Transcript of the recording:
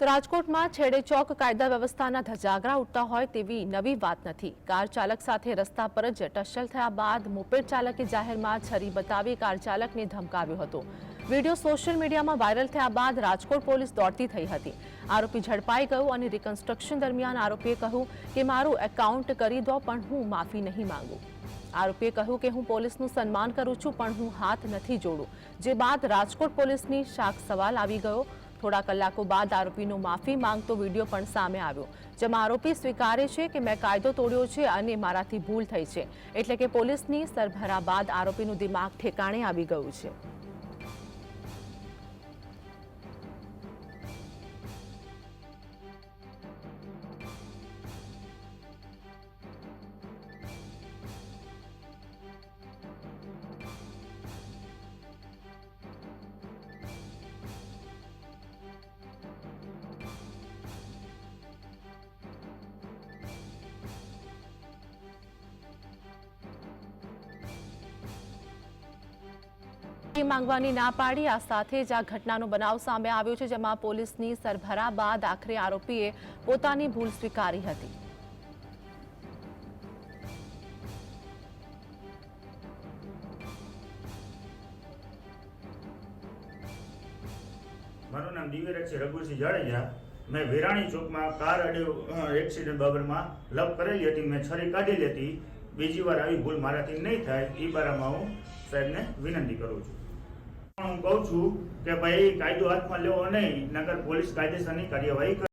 તો રાજકોટમાં છેડે ચોક કાયદા વ્યવસ્થાના ધજાગરા ઉઠતા હોય તેવી નવી વાત નથી. કાર ચાલક સાથે રસ્તા પર જ ટસ્સલ થયા બાદ મોપેડ ચાલકે જાહેરમાં છરી બતાવી કાર ચાલકને ધમકાવ્યો હતો. વીડિયો સોશિયલ મીડિયામાં વાયરલ થયા બાદ રાજકોટ પોલીસ દોડતી થઈ હતી. આરોપી ઝડપાઈ ગયો અને રિકન્સ્ટ્રક્શન દરમિયાન આરોપીએ કહ્યું કે મારું એકાઉન્ટ કરી દો, પણ હું માફી નહીં માંગુ. આરોપીએ કહ્યું કે હું પોલીસનું સન્માન કરું છું, પણ હું હાથ નથી જોડું. જે બાદ રાજકોટ પોલીસની શાક સવાલ આવી ગયો થોડા કલાકો બાદ આરોપીનો માફી માંગતો વીડિયો પણ સામે આવ્યો, જેમાં આરોપી સ્વીકારે છે કે મેં કાયદો તોડ્યો છે અને મારાથી ભૂલ થઈ છે, એટલે કે પોલીસની સરભરા બાદ આરોપીનું દિમાગ ઠેકાણે આવી ગયું છે. માંગવાની ના પાડી. આ સાથે જ આ ઘટનાનો બનાવ સામે આવ્યો છે, જેમાં પોલીસની સરભરા બાદ આખરે આરોપીએ પોતાની ભૂલ સ્વીકારી હતી. મારું નામ દિવ્યરાજ છે રઘુસિંહ જાડેજા. મેં વેરાણી ચોકમાં કાર એક્સિડન્ટ બાબતમાં લપ કરેલી હતી. મેં છરી કાઢેલી હતી બીજી વાર આવી ભૂલ મારાથી નહીં થાય એ બારામાં હું સાહેબને વિનંતી કરું છું. પણ હું કહું છું કે ભાઈ કાયદો હાથમાં લેવો નહીં નગર પોલીસ કાયદેસરની કાર્યવાહી કરે